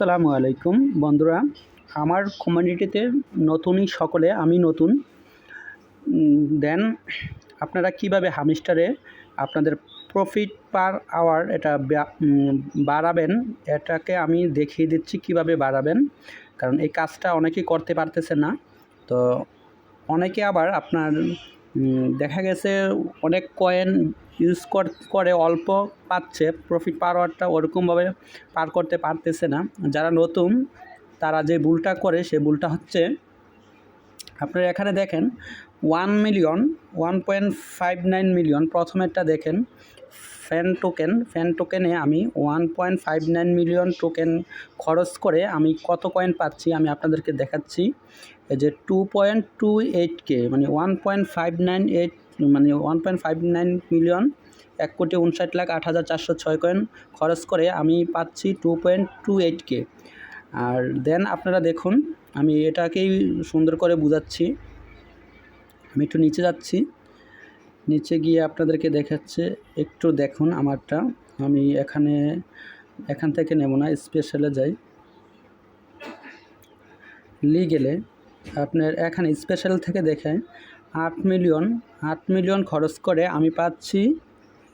আসসালামু আলাইকুম, বন্ধুরা। আমার কমিউনিটিতে নতুনই সকলে, আমি নতুন। দেন আপনারা কীভাবে হামিস্টারে আপনাদের প্রফিট পার আওয়ার এটা বাড়াবেন, এটাকে আমি দেখিয়ে দিচ্ছি কীভাবে বাড়াবেন। কারণ এই কাজটা অনেকেই করতে পারতেছে না। তো অনেকে আবার আপনার দেখা গেছে অনেক কয়েন ইউজ করে অল্প পাচ্ছে প্রফিট পার আওয়ারটা ওরকমভাবে পার করতে পারতেছে না। যারা নতুন, তারা যে ভুলটা করে, সে ভুলটা হচ্ছে, আপনারা এখানে দেখেন one million one point five nine million প্রথমেরটা দেখেন ফ্যান টোকেন ফ্যান টোকেনে আমি one point five nine million token খরচ করে আমি কত কয়েন পাচ্ছি আমি আপনাদেরকে দেখাচ্ছি। যে two point two eight K মানে one point five nine eight মানে one point five nine million এক কোটি উনষাট লাখ আট হাজার চারশো ছয় কয়েন খরচ করে আমি পাচ্ছি two point two eight K আর দেন আপনারা দেখুন, আমি এটাকেই সুন্দর করে বুঝাচ্ছি। আমি একটু নিচে যাচ্ছি। নিচে গিয়ে আপনাদেরকে দেখাচ্ছে, একটু দেখুন আমারটা। আমি এখানে, এখান থেকে নেব না স্পেশালে যাই। লিগেলে আপনার এখানে স্পেশাল থেকে দেখে আট মিলিয়ন আট মিলিয়ন খরচ করে আমি পাচ্ছি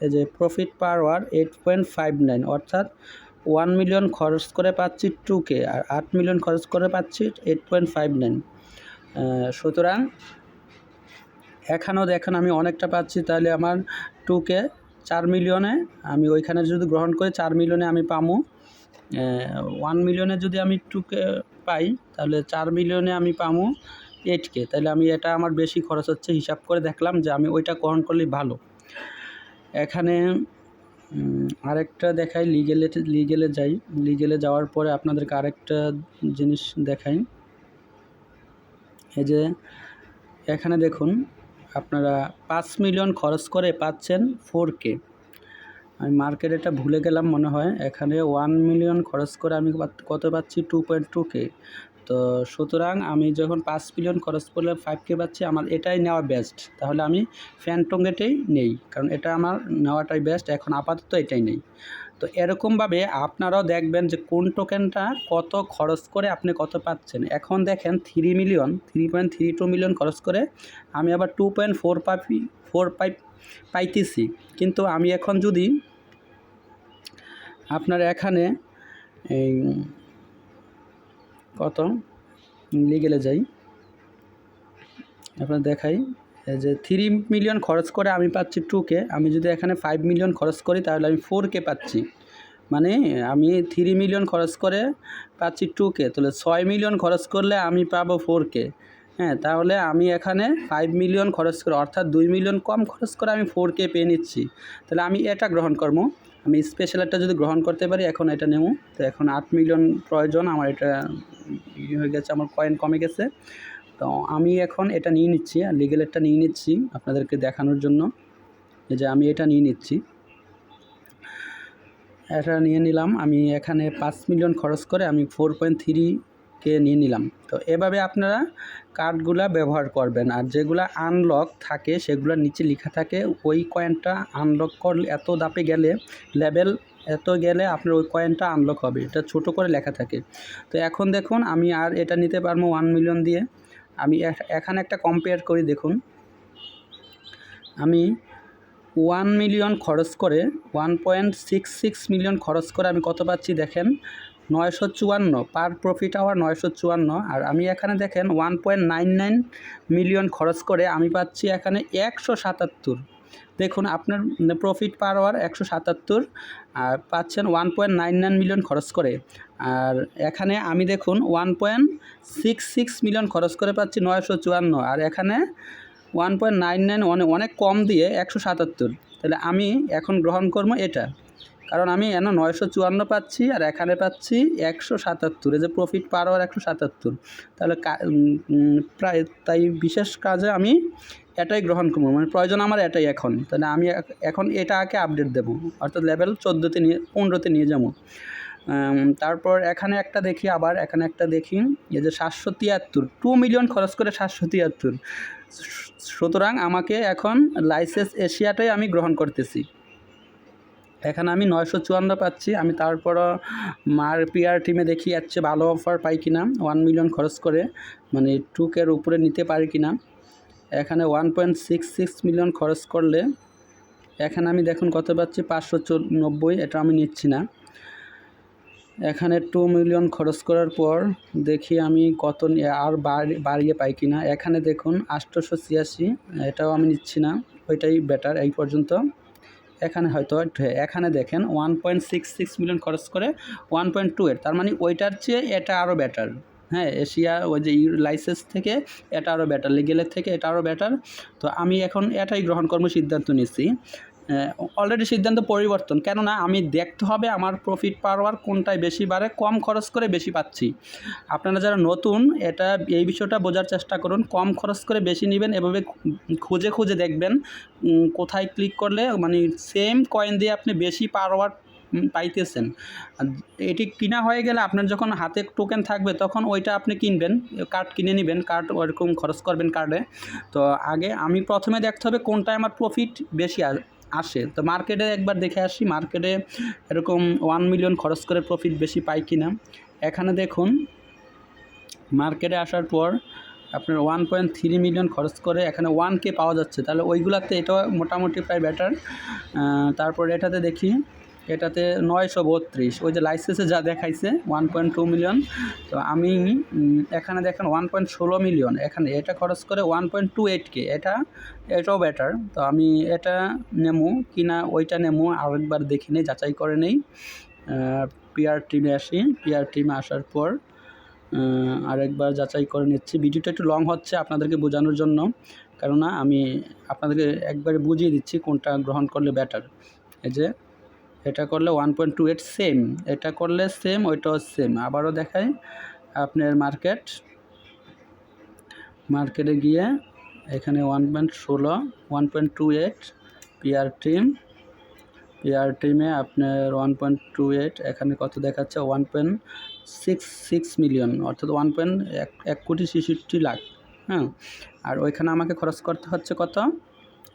এই যে profit per hour eight point five nine অর্থাৎ ওয়ান মিলিয়ন খরচ করে পাচ্ছি টু কে আর আট মিলিয়ন খরচ করে পাচ্ছি এইট পয়েন্ট ফাইভ নাইন সুতরাং এখানেও দেখেন আমি অনেকটা পাচ্ছি, তাহলে আমার টু কে চার মিলিয়নে আমি ওইখানে যদি গ্রহণ করি চার মিলিয়নে আমি পামু। ওয়ান মিলিয়নে যদি আমি টু কে পাই, তাহলে চার মিলিয়নে আমি পামু এইট কে তাহলে আমি এটা আমার বেশি খরচ হচ্ছে, হিসাব করে দেখলাম যে আমি ওইটা গ্রহণ করলেই ভালো। এখানে আরেকটা দেখাই লিগেলে লিগেলে যাই। লিগেলে যাওয়ার পরে আপনাদেরকে আরেকটা জিনিস দেখাই। এই যে, এখানে দেখুন, আপনারা পাঁচ মিলিয়ন খরচ করে পাচ্ছেন ফোর কে আমি মার্কেট এটা ভুলে গেলাম মনে হয়। এখানে ওয়ান মিলিয়ন খরচ করে আমি কত পাচ্ছি? টু পয়েন্ট টু কে তো সুতরাং আমি যখন পাঁচ মিলিয়ন খরচ করলে ফাইভ কে পাচ্ছি, আমার এটাই নেওয়া বেস্ট তাহলে আমি ফ্যানটঙ্গেটেই নেই, কারণ এটা আমার নেওয়াটাই বেস্ট এখন আপাতত এটাই নেই। তো এরকমভাবে আপনারাও দেখবেন যে কোন টোকেনটা কত খরচ করে আপনি কত পাচ্ছেন। এখন দেখেন three million three point three two million খরচ করে আমি আবার টু পয়েন্ট ফোর পাই ফোর পাই পাইতেছি। কিন্তু আমি এখন যদি আপনার এখানে এই কত? লিগেলে যাই। আপনার দেখাই। যে থ্রি মিলিয়ন খরচ করে আমি পাচ্ছি টু কে আমি যদি এখানে ফাইভ মিলিয়ন খরচ করি তাহলে আমি ফোর কে পাচ্ছি। মানে আমি থ্রি মিলিয়ন খরচ করে পাচ্ছি টু কে তাহলে ছয় মিলিয়ন খরচ করলে আমি পাবো ফোর কে হ্যাঁ তাহলে আমি এখানে ফাইভ মিলিয়ন খরচ করে, অর্থাৎ দুই মিলিয়ন কম খরচ করে আমি ফোর কে পেয়ে নিচ্ছি। তাহলে আমি এটা গ্রহণ করব। আমি স্পেশাল একটা যদি গ্রহণ করতে পারি, এখন এটা নেব। তো এখন আট মিলিয়ন প্রয়োজন, আমার এটা হয়ে গেছে, আমার কয়েন কমে গেছে। তো আমি এখন এটা নিয়ে নিচ্ছি, আর লিগেলেরটা নিয়ে নিচ্ছি আপনাদেরকে দেখানোর জন্য। যে আমি এটা নিয়ে নিচ্ছি। এটা নিয়ে নিলাম, আমি এখানে পাঁচ মিলিয়ন খরচ করে আমি ফোর পয়েন্ট থ্রি কে নিয়ে নিলাম। তো এভাবে আপনারা কার্ডগুলা ব্যবহার করবেন। আর যেগুলা আনলক থাকে, সেগুলো নিচে লেখা থাকে, ওই কয়েনটা আনলক করলে এত দাপে গেলে লেভেল এত গেলে আপনার ওই কয়েনটা আনলক হবে। এটা ছোট করে লেখা থাকে। তো এখন দেখুন, আমি আর এটা নিতে পারব ওয়ান মিলিয়ন দিয়ে। আমি এখ- এখানে একটা কম্পেয়ার করি, দেখুন। আমি ওয়ান মিলিয়ন খরচ করে one point six six million খরচ করে আমি কত পাচ্ছি দেখেন? নয়শো চুয়ান্ন পার প্রফিট আওয়ার নয়শো চুয়ান্ন। আর আমি এখানে দেখেন one point nine nine million খরচ করে আমি পাচ্ছি এখানে একশো সাতাত্তর। দেখুন, আপনার প্রফিট পার আওয়ার একশো সাতাত্তর, আর পাচ্ছেন one point nine nine million খরচ করে। আর এখানে আমি দেখুন one point six six million খরচ করে পাচ্ছি নয়শো চুয়ান্ন। আর এখানে ওয়ান পয়েন্ট নাইন নাইন অনেক অনেক কম দিয়ে একশো সাতাত্তর। তাহলে আমি এখন গ্রহণ করব এটা। কারণ আমি এন নয়শো চুয়ান্ন পাচ্ছি আর এখানে পাচ্ছি একশো সাতাত্তর, এই যে প্রফিট পার আওয়ার একশো সাতাত্তর। তাহলে প্রায় তাই বিশেষ কাজে আমি এটাই গ্রহণ করব মানে প্রয়োজন আমার এটাই এখন। তাহলে আমি এখ- এখন এটাকে আপডেট দেবো, অর্থাৎ লেভেল চোদ্দোতে নিয়ে, পনেরোতে নিয়ে যাব। তারপর এখানে একটা দেখি আবার, এখানে একটা দেখি, এই যে সাতশো তিয়াত্তর টু মিলিয়ন খরচ করে সাতশো তিয়াত্তর। সুতরাং আমাকে এখন লাইসেন্স এশিয়াটাই আমি গ্রহণ করতেছি। এখানে আমি নয়শো চুয়ান্ন পাচ্ছি। আমি তারপরও মার পিআর টিমে দেখি চেয়ে ভালো অফার পাই কিনা। ওয়ান মিলিয়ন খরচ করে। মানে টুকের উপরে নিতে পারি কিনা। এখানে one point six six million খরচ করলে এখানে আমি দেখুন কত পাচ্ছি? পাঁচশো নব্বই এটা আমি নিচ্ছি না। এখানে টু মিলিয়ন খরচ করার পর দেখি আমি কত আর বাড়ি- বাড়িয়ে পাই কিনা। এখানে দেখুন আটশোশো ছিয়াশি। এটাও আমি নিচ্ছি না। ওইটাই বেটার এই পর্যন্ত। এখানে হয়তো এখানে দেখেন one point six six million খরচ করে ওয়ান পয়েন্ট টু এর, তার মানে ওইটার চেয়ে এটা আরও বেটার হ্যাঁ এশিয়া ওই যে লাইসেন্স থেকে এটা আরও বেটার লিগেলের থেকে এটা আরও বেটার তো আমি এখন এটাই গ্রহণ কর্ম সিদ্ধান্ত নিচ্ছি অলরেডি সিদ্ধান্ত পরিবর্তন। কেননা আমি দেখতে হবে আমার প্রফিট পাওয়ার কোনটায় বেশি বাড়ে, কম খরচ করে বেশি পাচ্ছি। আপনারা যারা নতুন, এটা, এই বিষয়টা বোঝার চেষ্টা করুন। কম খরচ করে বেশি নেবেন, এভাবে খুঁজে খুঁজে দেখবেন কোথায় ক্লিক করলে মানে সেম কয়েন দিয়ে আপনি বেশি পাওয়ার পাইতেছেন। এটি কিনা হয়ে গেলে আপনার যখন হাতে টোকেন থাকবে, তখন ওইটা আপনি কিনবেন কার্ড কিনে নেবেন কার্ড ওরকম খরচ করবেন কার্ডে তো আগে আমি প্রথমে দেখতে হবে কোনটায় আমার প্রফিট বেশি আসে। তো মার্কেটে একবার দেখে আসি মার্কেটে এরকম ওয়ান মিলিয়ন খরচ করে প্রফিট বেশি পাই কিনা। এখানে দেখুন মার্কেটে আসার পর আপনার ওয়ান পয়েন্ট থ্রি মিলিয়ন খরচ করে এখানে ওয়ান কে পাওয়া যাচ্ছে। তাহলে ওইগুলাতে এটা মোটামুটি প্রায় বেটার তারপর এটাতে দেখি এটাতে নয়শো বত্রিশ। ওই যে লাইসেন্সে যা দেখাইছে ওয়ান পয়েন্ট টু মিলিয়ন তো আমি এখানে দেখেন ওয়ান পয়েন্ট ষোলো মিলিয়ন এখানে এটা খরচ করে one point two eight K এটা, এটাও বেটার তো আমি এটা নেমু, কিনা ওইটা নেমু, আরেকবার দেখি নেই, যাচাই করে নেই। পিআর টিমে আসি। পিআর টিমে আসার পর আরেকবার যাচাই করে নিচ্ছি। ভিডিওটা একটু লং হচ্ছে আপনাদেরকে বোঝানোর জন্য। কেননা আমি আপনাদেরকে একবারে বুঝিয়ে দিচ্ছি কোনটা গ্রহণ করলে বেটার এই যে এটা করলে one point two eight same এটা করলে সেম ওইটাও সেম আবারও দেখাই আপনার মার্কেট মার্কেটে গিয়ে এখানে ওয়ান পয়েন্ট ষোলো one point two eight PR team PR টিমে আপনার ওয়ান পয়েন্ট টু এইট এখানে কত দেখাচ্ছে? One point six six million অর্থাৎ ওয়ান পয়েন্ট এক এক কোটি ছেষট্টি লাখ। হ্যাঁ আর ওইখানে আমাকে খরচ করতে হচ্ছে কত?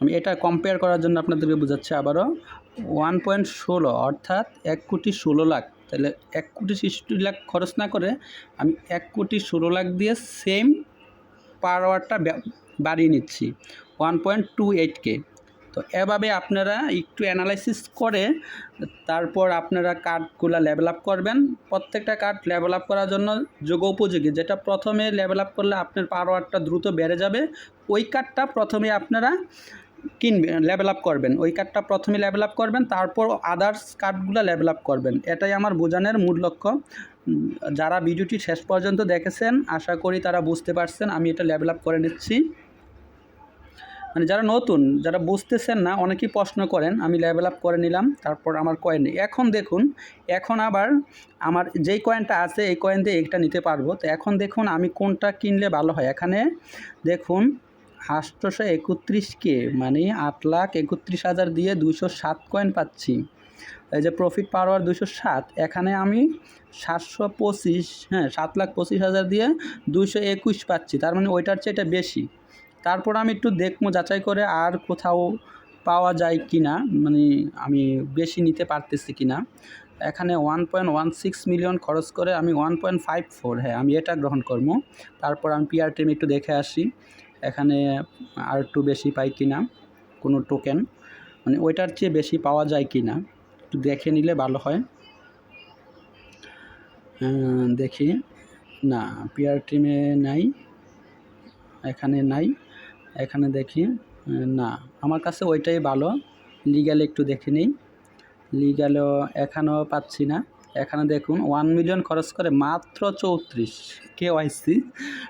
আমি এটা কম্পেয়ার করার জন্য আপনাদেরকে বোঝাচ্ছি আবারও। ওয়ান পয়েন্ট ষোলো, অর্থাৎ এক কোটি ষোলো লাখ। তাহলে এক কোটি ছেষট্টি লাখ খরচ না করে আমি এক কোটি ষোলো লাখ দিয়ে সেম পার আওয়ারটা বাড়িয়ে নিচ্ছি, one point two eight K. তো এভাবে আপনারা একটু অ্যানালাইসিস করে, তারপর আপনারা কার্ডগুলো লেভেল আপ করবেন। প্রত্যেকটা কার্ড লেভেল আপ করার জন্য যোগ উপযোগী। যেটা প্রথমে লেভেল আপ করলে আপনার পাওয়ারটা দ্রুত বেড়ে যাবে, ওই কার্ডটা প্রথমে আপনারা কিনবেন লেভেল আপ করবেন। ওই কার্ডটা প্রথমে লেভেল আপ করবেন, তারপর আদার্স কার্ডগুলো লেভেল আপ করবেন। এটাই আমার বোঝানোর মূল লক্ষ্য। যারা ভিডিওটি শেষ পর্যন্ত দেখেছেন, আশা করি তারা বুঝতে পারছেন, আমি এটা লেভেল আপ করে নিচ্ছি। মানে যারা নতুন, যারা বুঝতেছেন না, অনেকেই প্রশ্ন করেন, আমি লেভেল আপ করে নিলাম, তারপর আমার কয়েন এখন দেখুন, এখন আবার আমার যেই কয়েনটা আছে, এই কয়েন দিয়ে একটা নিতে পারব। তো এখন দেখুন, আমি কোনটা কিনলে ভালো হয়। এখানে দেখুন আটশোশো একত্রিশ কে মানে আট লাখ একত্রিশ হাজার দিয়ে দুশো সাত কয়েন পাচ্ছি। এই যে প্রফিট পাওয়ার দুশো সাত, এখানে আমি সাতশো পঁচিশ হ্যাঁ সাত লাখ পঁচিশ হাজার দিয়ে দুশো একুশ পাচ্ছি। তার মানে ওইটার চেয়ে এটা বেশি। তারপর আমি একটু দেখব যাচাই করে আর কোথাও পাওয়া যায় কি না মানে আমি বেশি নিতে পারতেছি কি না এখানে one point one six million খরচ করে আমি ওয়ান পয়েন্ট ফাইভ ফোর হ্যাঁ আমি এটা গ্রহণ করব। তারপর আমি পিআর টিম একটু দেখে আসি। এখানে আর একটু বেশি পাই কি না কোনো টোকেন মানে ওইটার চেয়ে বেশি পাওয়া যায় কি না একটু দেখে নিলে ভালো হয়। দেখি, না পিআর টিমে নাই, এখানে নাই, এখানে দেখি, না, আমার কাছে ওইটাই ভালো লিগ্যালে একটু দেখে নিই লিগ্যালও এখানেও পাচ্ছি না। এখানে দেখুন ওয়ান মিলিয়ন খরচ করে মাত্র চৌত্রিশ কে ওয়াইসি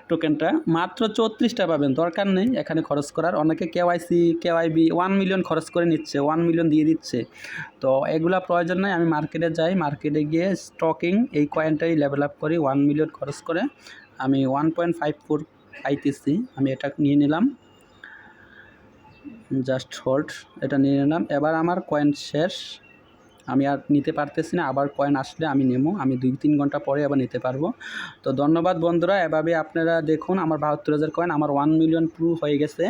টোকেনটা মাত্র চৌত্রিশটা পাবেন, দরকার নেই এখানে খরচ করার। অনেকে কে ওয়াইসি কে ওয়াইবি ওয়ান মিলিয়ন খরচ করে নিচ্ছে ওয়ান মিলিয়ন দিয়ে দিচ্ছে। তো এগুলা প্রয়োজন নাই, আমি মার্কেটে যাই মার্কেটে গিয়ে স্টকিং এই কয়েনটাই লেভেল আপ করি ওয়ান মিলিয়ন খরচ করে। আমি ওয়ান পয়েন্ট ফাইভ ফোর পাইতেছি আমি এটা নিয়ে নিলাম। জাস্ট হোল্ড এটা নিয়ে নিলাম। এবার আমার কয়েন শেষ। আমি আর নিতে পারতেছি না, আবার কয়েন আসলে আমি নেব, আমি দুই তিন ঘণ্টা পরে আবার নিতে পারব। তো ধন্যবাদ বন্ধুরা, এভাবে আপনারা দেখুন, আমার বাহাত্তর হাজার কয়েন আমার ওয়ান মিলিয়ন প্রুফ হয়ে গেছে।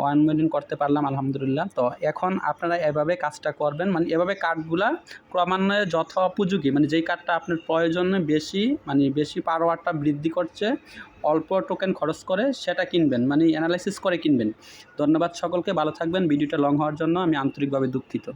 ওয়ান মিলিয়ন করতে পারলাম, আলহামদুলিল্লাহ। তো এখন আপনারা এভাবে কাজটা করবেন মানে এভাবে কার্ডগুলা ক্রমান্বয়ে যথোপযোগী মানে যেই কার্ডটা আপনার প্রয়োজনে বেশি মানে বেশি পাওয়ারটা বৃদ্ধি করছে, অল্প টোকেন খরচ করে সেটা কিনবেন মানে অ্যানালাইসিস করে কিনবেন। ধন্যবাদ সকলকে, ভালো থাকবেন, ভিডিওটা লং হওয়ার জন্য, আমি আন্তরিকভাবে দুঃখিত।